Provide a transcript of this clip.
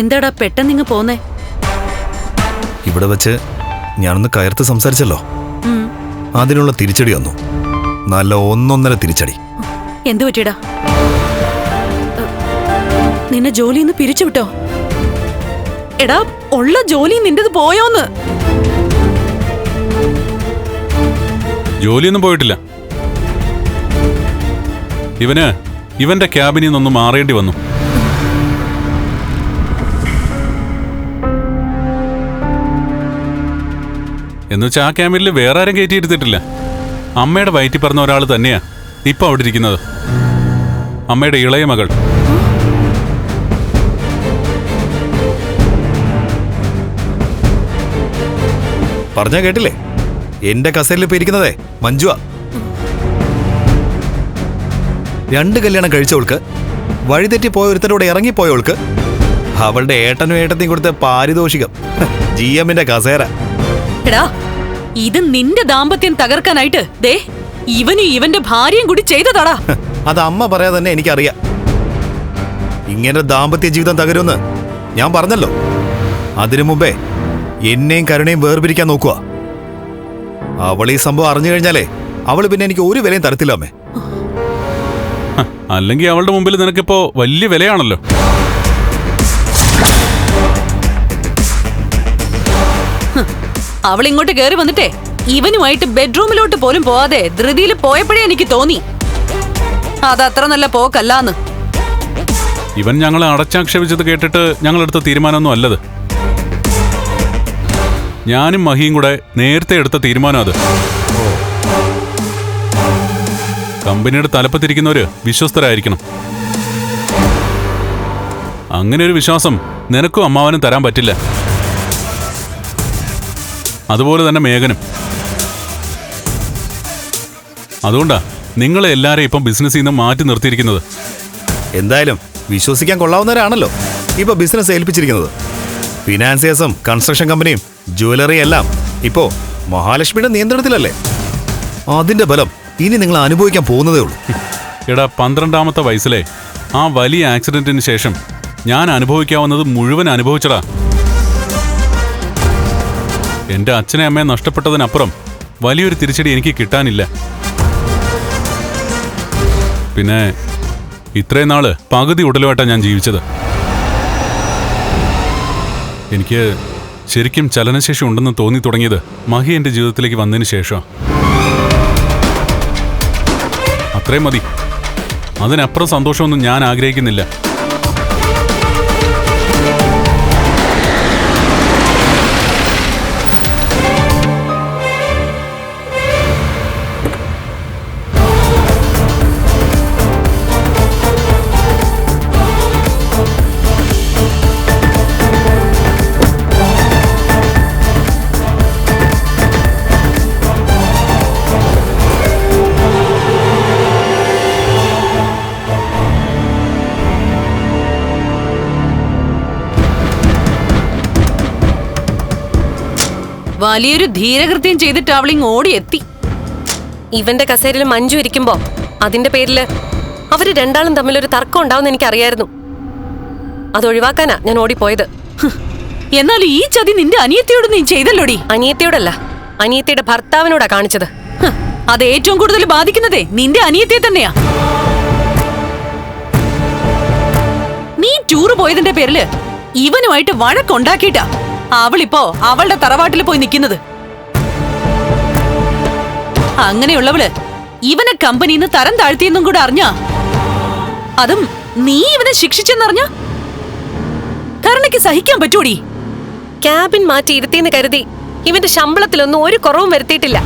എന്താടാ പെട്ടെന്നിങ്ങ് പോന്നേ? ഇവിടെ വെച്ച് ഞാനൊന്ന് കയർത്ത് സംസാരിച്ചല്ലോ. അതിനുള്ള തിരിച്ചടി വന്നു. നല്ല ഒന്നൊന്നര തിരിച്ചടി. എന്തു പറ്റിയടാ? നിന്നെ ജോലിയന്ന് പിരിച്ചു വിട്ടോ? എടാ ഉള്ള ജോലി നിന്റേത് പോയോന്ന്. ജോലിയൊന്നും പോയിട്ടില്ല. ഇവന് ഇവന്റെ ക്യാബിനിൽ നിന്നൊന്ന് മാറേണ്ടി വന്നു. എന്നുവെച്ചാൽ ആ ക്യാമ്പിൽ വേറെ ആരും കയറ്റിയെടുത്തിട്ടില്ല. അമ്മയുടെ വയറ്റി പറഞ്ഞ ഒരാൾ തന്നെയാ ഇപ്പൊ അവിടെ ഇരിക്കുന്നത്. അമ്മയുടെ ഇളയ മകൾ. പറഞ്ഞാ കേട്ടില്ലേ? എന്റെ കസേരയിൽ ഇപ്പൊ ഇരിക്കുന്നതേ മഞ്ജുവ. രണ്ട് കല്യാണം കഴിച്ചവൾക്ക് വഴിതെറ്റി പോയ ഒരുത്തരോടെ ഇറങ്ങിപ്പോയവൾക്ക് അവളുടെ ഏട്ടനും ഏട്ടത്തെയും കൊടുത്ത പാരിതോഷികം. ജി എമ്മിന്റെ കസേര. എടാ ഇത് നിന്റെ ദാമ്പത്യം തകർക്കാനായിട്ട് ദേ ഇവനും ഇവന്റെ ഭാര്യയും കൂടി ചെയ്തതാടാ. അത് അമ്മ പറയാതെ തന്നെ എനിക്കറിയാം. ഇങ്ങനെ ദാമ്പത്യ ജീവിതം തകരുമെന്ന് ഞാൻ പറഞ്ഞല്ലോ. അതിനു മുമ്പേ എന്നെയും കരുണയും വേർപിരിക്കാൻ നോക്കുക. അവൾ ഈ സംഭവം അറിഞ്ഞു കഴിഞ്ഞാലേ അവൾ പിന്നെ എനിക്ക് ഒരു വിലയും തരത്തില്ല അമ്മേ. അല്ലെങ്കിൽ അവളുടെ മുമ്പിൽ നിനക്കിപ്പോ വലിയ വിലയാണല്ലോ. അവൾ ഇങ്ങോട്ട് കയറി വന്നിട്ടേ ഇവനുമായിട്ട് ബെഡ്റൂമിലോട്ട് പോലും പോവാതെ ധൃതിയിൽ പോയപ്പോഴേ എനിക്ക് തോന്നി. അതത്ര നല്ല പോക്കല്ലാന്ന്. ഇവൻ ഞങ്ങളെ അടച്ചാക്ഷേപിച്ചത് കേട്ടിട്ട് ഞങ്ങളെടുത്ത തീരുമാനമൊന്നും അല്ലത്. ഞാനും മഹിയും കൂടെ നേരത്തെ എടുത്ത തീരുമാനം അത്. കമ്പനിയുടെ തലപ്പത്തിരിക്കുന്നവര് വിശ്വസ്തരായിരിക്കണം. അങ്ങനെ ഒരു വിശ്വാസം നിനക്കും അമ്മാവനും തരാൻ പറ്റില്ല. അതുപോലെ തന്നെ മേഘനും. അതുകൊണ്ടാ നിങ്ങളെ എല്ലാരെയും ഇപ്പം ബിസിനസ്സിൽ നിന്ന് മാറ്റി നിർത്തിയിരിക്കുന്നത്. എന്തായാലും വിശ്വസിക്കാൻ കൊള്ളാവുന്നവരാണല്ലോ. ഇപ്പൊ ബിസിനസ് ഏൽപ്പിച്ചിരിക്കുന്നത്. ഫിനാൻസിയേഴ്സും കൺസ്ട്രക്ഷൻ കമ്പനിയും ജ്വല്ലറി എല്ലാം ഇപ്പോ മഹാലക്ഷ്മിയുടെ നിയന്ത്രണത്തിലല്ലേ? അതിന്റെ ബലം ഇനി നിങ്ങൾ അനുഭവിക്കാൻ പോകുന്നതേ ഉള്ളൂ. എടാ പന്ത്രണ്ടാമത്തെ വയസ്സിലെ ആ വലിയ ആക്സിഡന്റിന് ശേഷം ഞാൻ അനുഭവിക്കാവുന്നത് മുഴുവൻ അനുഭവിച്ചടാ. എന്റെ അച്ഛനെ അമ്മയെ നഷ്ടപ്പെട്ടതിനപ്പുറം വലിയൊരു തിരിച്ചടി എനിക്ക് കിട്ടാനില്ല. പിന്നെ ഇത്രയും നാൾ പകുതി ഉടലുമായിട്ടാണ് ഞാൻ ജീവിച്ചത്. എനിക്ക് ശരിക്കും ചലനശേഷി ഉണ്ടെന്ന് തോന്നി തുടങ്ങിയത് മഹി എന്റെ ജീവിതത്തിലേക്ക് വന്നതിന് ശേഷം അത്രയും മതി. അതിനപ്പുറം സന്തോഷമൊന്നും ഞാൻ ആഗ്രഹിക്കുന്നില്ല. വലിയൊരു ധീരകൃത്യം ചെയ്തിട്ട് അവളിങ് ഓടിയെത്തി. ഇവന്റെ കസേരയിൽ മഞ്ജു ഇരിക്കുമ്പോ അതിന്റെ പേരിൽ അവർ രണ്ടാളും തമ്മിൽ ഒരു തർക്കം ഉണ്ടാവുന്ന എനിക്കറിയായിരുന്നു. അത് ഒഴിവാക്കാനാ ഞാൻ ഓടിപ്പോയത്. എന്നാൽ ഈ ചതി നിന്റെ അനിയത്തിയോട് നീ ചെയ്തല്ലോടി? അനിയത്തിയോടല്ല അനിയത്തിയുടെ ഭർത്താവിനോടാ കാണിച്ചത്. അത് ഏറ്റവും കൂടുതൽ ബാധിക്കുന്നതേ നിന്റെ അനിയത്തിയെ തന്നെയാ. നീ ടൂറ് പോയതിന്റെ പേരിൽ ഇവനുമായിട്ട് വഴക്കുണ്ടാക്കിയിട്ടാ. അവളിപ്പോ അവളുടെ തറവാട്ടിൽ പോയി നിൽക്കുന്നത് അങ്ങനെയുള്ളവൾ ഇവനെ കമ്പനിന്ന് തരം താഴ്ത്തിയെന്നും കൂടെ അറിഞ്ഞ? അതും നീ ഇവനെ ശിക്ഷിച്ചെന്നറിഞ്ഞ? കരുണയ്ക്ക് സഹിക്കാൻ പറ്റൂടി? ക്യാബിൻ മാറ്റി ഇരുത്തിയെന്ന് കരുതി ഇവന്റെ ശമ്പളത്തിലൊന്നും ഒരു കുറവും വരുത്തിയിട്ടില്ല.